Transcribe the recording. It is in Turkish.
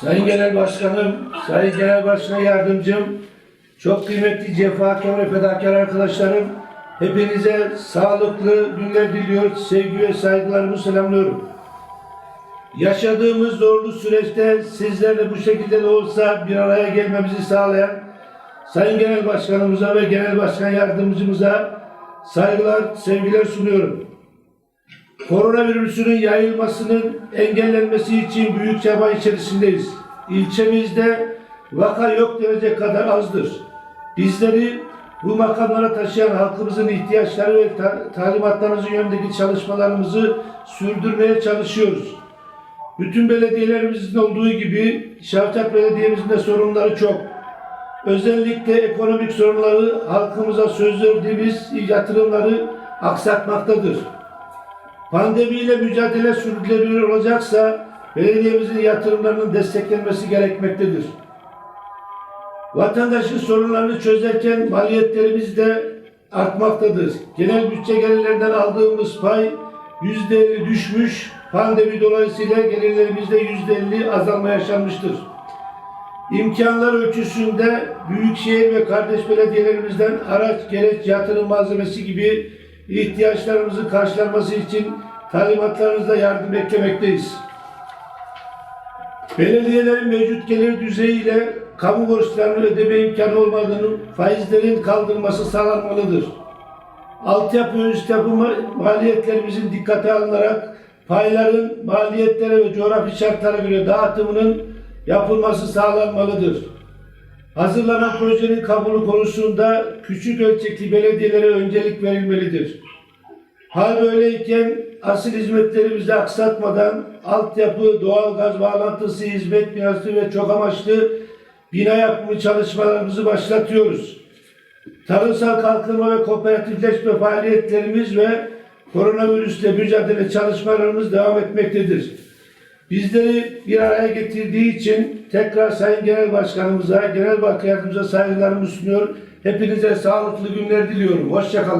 Sayın Genel Başkanım, Sayın Genel Başkan Yardımcım, çok kıymetli cefakar ve fedakar arkadaşlarım, hepinize sağlıklı günler diliyor, sevgi ve saygılarımı selamlıyorum. Yaşadığımız zorlu süreçte sizlerle bu şekilde de olsa bir araya gelmemizi sağlayan Sayın Genel Başkanımıza ve Genel Başkan Yardımcımıza saygılar, sevgiler sunuyorum. Koronavirüsünün yayılmasının engellenmesi için büyük çaba içerisindeyiz. İlçemizde vaka yok denecek kadar azdır. Bizleri bu makamlara taşıyan halkımızın ihtiyaçları ve ta- talimatlarımızın yönündeki çalışmalarımızı sürdürmeye çalışıyoruz. Bütün belediyelerimizin olduğu gibi Şavşat Belediye'mizin de sorunları çok. Özellikle ekonomik sorunları halkımıza söz verdiğimiz yatırımları aksatmaktadır. Pandemiyle mücadele sürdürülebilir olacaksa belediyemizin yatırımlarının desteklenmesi gerekmektedir. Vatandaşın sorunlarını çözerken maliyetlerimiz de artmaktadır. Genel bütçe gelirlerinden aldığımız pay %50 düşmüş, pandemi dolayısıyla gelirlerimizde %50 azalma yaşanmıştır. İmkanlar ölçüsünde büyükşehir ve kardeş belediyelerimizden araç, gereç, yatırım malzemesi gibi ihtiyaçlarımızın karşılanması için talimatlarınızla yardım beklemekteyiz. Belediyelerin mevcut gelir düzeyiyle kamu borçlarını ödeme imkanı olmadığını faizlerin kaldırılması sağlanmalıdır. Altyapı üst yapı ma- maliyetlerimizin dikkate alınarak payların maliyetlere ve coğrafi şartlara göre dağıtımının yapılması sağlanmalıdır. Hazırlanan projenin kabulü konusunda küçük ölçekli belediyelere öncelik verilmelidir. Hal böyleyken asıl hizmetlerimizi aksatmadan altyapı, doğalgaz bağlantısı, hizmet binası ve çok amaçlı bina yapımı çalışmalarımızı başlatıyoruz. Tarımsal kalkınma ve kooperatifleşme faaliyetlerimiz ve koronavirüsle mücadele çalışmalarımız devam etmektedir. Bizleri bir araya getirdiği için tekrar Sayın Genel Başkanımıza, Genel Başkan Yardımcımıza saygılarımı sunuyor. Hepinize sağlıklı günler diliyorum. Hoşçakalın.